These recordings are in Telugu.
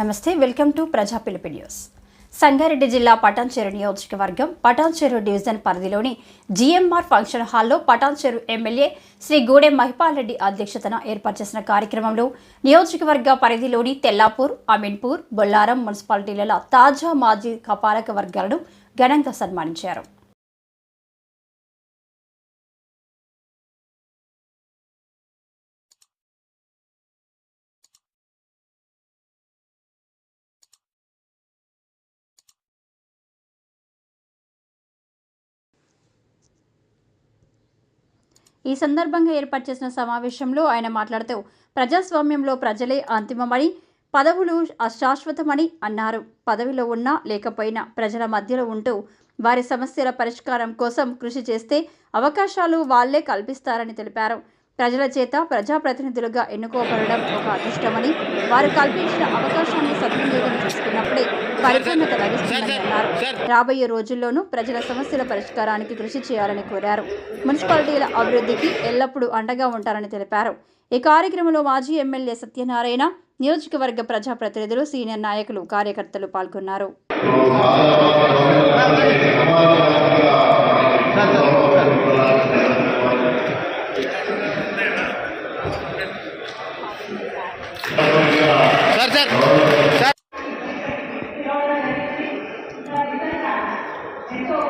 నమస్తే వెల్కమ్ టు ప్రజా పిలుపు న్యూస్. సంగారెడ్డి జిల్లా పటాన్చెరు నియోజకవర్గం పటాన్చెరు డివిజన్ పరిధిలోని జిఎంఆర్ ఫంక్షన్ హాల్లో పటాన్చెరు ఎమ్మెల్యే శ్రీ గూడెం మహిపాల్ రెడ్డి అధ్యక్షతన ఏర్పాటు చేసిన కార్యక్రమంలో నియోజకవర్గ పరిధిలోని తెల్లాపూర్ అమీన్పూర్ బొల్లారం మున్సిపాలిటీలలో తాజా మాజీ కపాలక వర్గాలను ఘనంగా సన్మానించారు. ఈ సందర్భంగా ఏర్పాటు చేసిన సమావేశంలో ఆయన మాట్లాడుతూ ప్రజాస్వామ్యంలో ప్రజలే అంతిమమని పదవులు అశాశ్వతమని అన్నారు. పదవిలో ఉన్నా లేకపోయినా ప్రజల మధ్యలో ఉంటూ వారి సమస్యల పరిష్కారం కోసం కృషి చేస్తే అవకాశాలు వాళ్ళే కల్పిస్తారని తెలిపారు. ప్రజల చేత ప్రజాప్రతినిధులుగా ఎన్నుకోబడడం ఒక అదృష్టమని వారు కల్పించిన అవకాశాన్ని సద్వినియోగం చేసుకున్నప్పుడే పరిపూర్ణత రాబోయే రోజుల్లోనూ ప్రజల సమస్యల పరిష్కారానికి కృషి చేయాలని కోరారు. మున్సిపాలిటీల అభివృద్ధికి ఎల్లప్పుడూ అండగా ఉంటారని తెలిపారు. ఈ కార్యక్రమంలో మాజీ ఎమ్మెల్యే సత్యనారాయణ నియోజకవర్గ ప్రజాప్రతినిధులు సీనియర్ నాయకులు కార్యకర్తలు పాల్గొన్నారు. Sir sir. Tito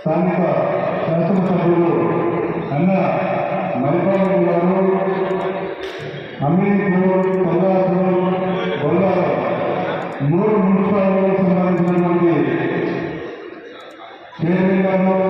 స్థానిక శాసనసభ్యులు అన్న మరిపాలు గారు అమీర్పూర్ కొల్లాపూర్ కొల్లారు మూడు మున్సిపాలిటీలకు సంబంధించినటువంటి చైర్మన్ గారు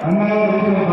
咱们要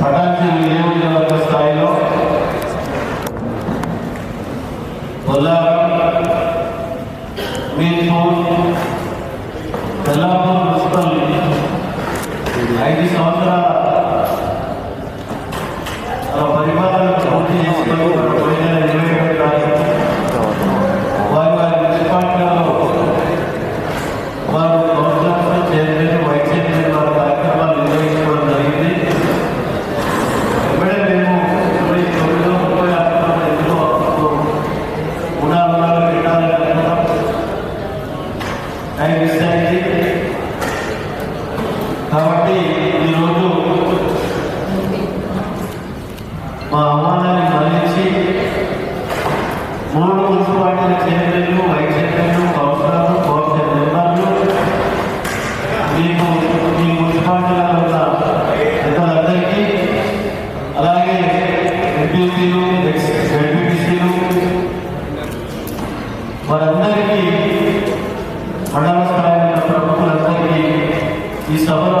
పటాచిన నియోజకవర్గ స్థాయిలో కొల్లారం మీర్పూర్ మా అమ్మానాన్ని మరణించి మూడు మున్సిపాలిటీల చైర్మన్లు వైస్ చైర్మన్లు కౌన్సిలర్లు కౌన్సిల్ మెంబర్లు మీకు మీ మున్సిపాలిటీలలో ఉన్న అలాగే ఎంపీసీలు ఎంపీటీసీలు వారందరికీ మండల స్థాయి ప్రభుత్వాలందరికీ ఈ సభలో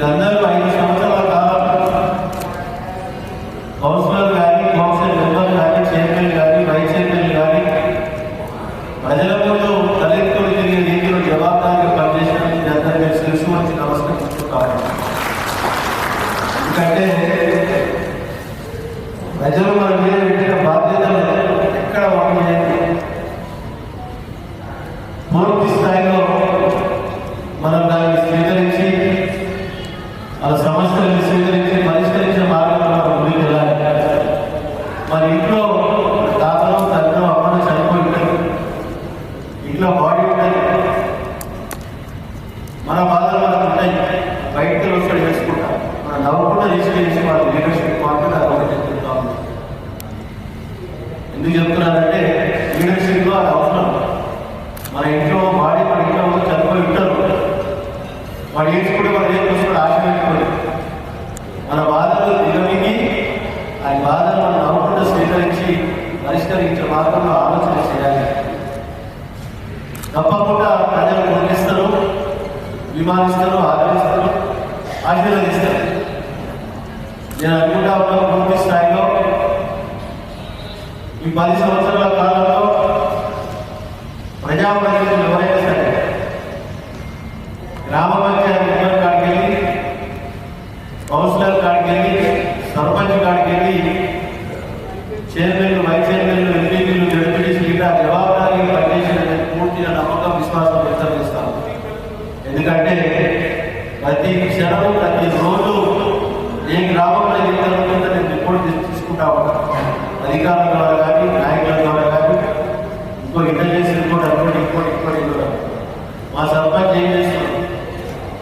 మీరందరూ ఐదు సంవత్సరాల కాలం కౌన్సిలర్ కానీ కౌన్సిల్ మెంబర్ కానీ చైర్మన్ కానీ వైస్ చైర్మన్ కానీ ప్రజల ముందు తిరిగే రీతిలో పనిచేసిన మీరు తెలుసుకోవచ్చు నమస్కరించుకుంటాను ఎందుకంటే ప్రజలు మన మీద పెట్టిన బాధ్యతలు తప్పకుండా తీసుకెళ్ళి వాళ్ళ లీడర్షిప్ మార్కెట్ అది ఒకటి చెప్తా ఎందుకు చెప్తున్నానంటే లీడర్షిప్లో అది అవసరం. మన ఇంట్లో వాడి మన ఇంట్లో చదువుకొని ఉంటారు. వాడు ఏడ్చుకుంటే వాడు ఏం చూసుకుంటే ఆశపెట్టుకోడు మన బాధలు నిగమికి ఆ బాధలు మనం నవ్వకుండా స్వీకరించి పరిష్కరించే మార్గంలో ఆలోచన చేయాలి. తప్పకుండా ప్రజలు గుర్తిస్తారు విమానిస్తారు ఆదరిస్తారు ఆశీర్వదిస్తారు. నేను అనుకుంటా ఉన్నాను పూర్తి స్థాయిలో ఈ పది సంవత్సరాల కాలంలో ప్రజాప్రతినిధులు ఎవరైనా సరే గ్రామ పంచాయతీ మెంబర్ కాడికి వెళ్ళి కౌన్సిలర్ కాడికి వెళ్ళి సర్పంచ్ కాడికి వెళ్ళి చైర్మన్లు వైస్ చైర్మన్లు ఎంపీలు జడ్పీటీసీ ఇలా జవాబుదారీ పనిచేసిన పూర్తిగా నమ్మకం విశ్వాసం వ్యక్తం చేస్తాను ఎందుకంటే ప్రతి క్షణం ప్రతి రోజు ఏ గ్రామంలో అధికారుల ద్వారా కానీ నాయకుల ద్వారా కానీ ఇంకో ఇంటెలిజెన్స్ రిపోర్ట్ అనుకోండి ఇంకోటి ఇంకోటి ఇంకోటి మా సర్పంచ్ ఏం చేస్తున్నాడు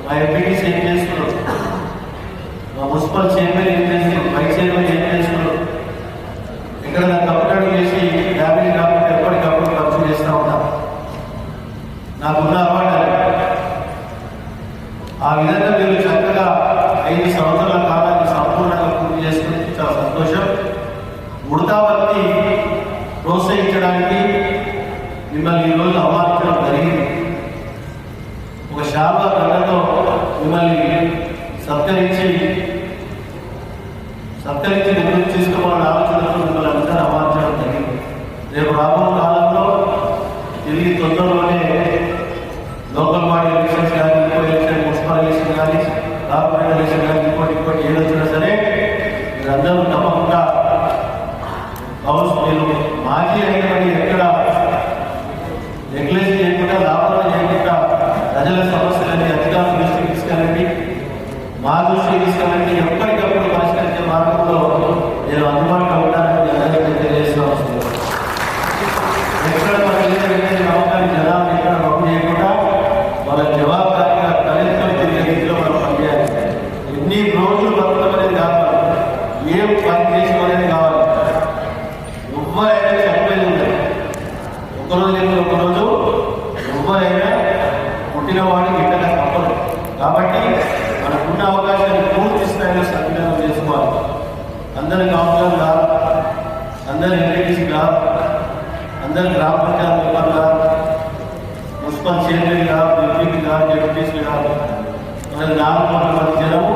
మా ఎంపీటీసీ ఏం చేస్తున్నాడు మా మున్సిపల్ చైర్మన్ ఏం చేస్తున్నాడు వైస్ చైర్మన్ ఏం చేస్తున్నాడు ఇక్కడ నాకు కప్పటడు చేసి డ్యామేజ్ కాకుండా ఎప్పటికప్పుడు ఖర్చు చేస్తూ ఉంటాం నాకున్న అలవాటు అది. ఆ విధంగా మీరు చక్కగా ఐదు సంవత్సరాల కాలాన్ని సంపూర్ణంగా పూర్తి చేసుకుని చాలా సంతోషం ఉడతావల్ని ప్రోత్సహించడానికి మిమ్మల్ని ఈరోజు ఆహ్వానించడం జరిగింది ఒక శాప రంగంలో మిమ్మల్ని సత్కరించి సత్కరించి ముందుకు తీసుకోవాలని ఆలోచనలు మిమ్మల్ని అందరూ ఆహ్వానించడం జరిగింది. రేపు రాబోయే కాలంలో తిరిగి తొందరలోనే లోకల్ బాడీ ఎలక్షన్స్ కానీ ఇంకో ఎలక్షన్ మున్సిపల్ ఎలక్షన్ కానీ కార్పొరేట్ ఎలక్షన్ కానీ ఇంకోటి ఇంకోటి ఏది వచ్చినా సరే మీరందరూ తప్పకుండా హౌస్ మీరు మాజీ అయినటువంటి ఎక్కడ నెగ్లెక్ట్ చేయకుండా లాభాలు చేయకుండా ప్రజల సమస్యలని అధికారుల దృష్టికి తీసుకెళ్ళండి. మా దృష్టికి తీసుకెళ్ళండి. ఎప్పటికీ పరిష్కరించే మార్గంలో నేను అందుబాటులో ఉంటానని మీ అందరికీ తెలియజేస్తూ వస్తుంది ఎక్కడ మన ఏదైతే నమ్మకాన్ని జనాలు ఎక్కడ నమ్ము చేయకుండా వాళ్ళ జవాబుదారీగా తలెత్తులు తిరిగే రీతిలో మనం పనిచేయాలి ఎన్ని రోజులు బతకమనేది కాదు ఏం పని చేసుకోవాలని కావాలి ఎవరైనా చనిపోయింది ఉండదు ఒకరోజు లేదు ఒకరోజు ఎవరైనా పుట్టిన వాడికి ఇంటనే తప్పదు. కాబట్టి మనకున్న అవకాశాన్ని పూర్తి స్థాయిలో సద్వినియోగం చేసుకోవాలి. అందరి కౌన్సిలర్ అందరి ఎంపీటీసీ అందరి గ్రామ పంచాయతీ మెంబర్ మున్సిపల్ చైర్మన్గా ఎంపీగా ఎంపీకి కాదు జడ్పీసీ కాదు మన నాలుగు వందల మంది జనము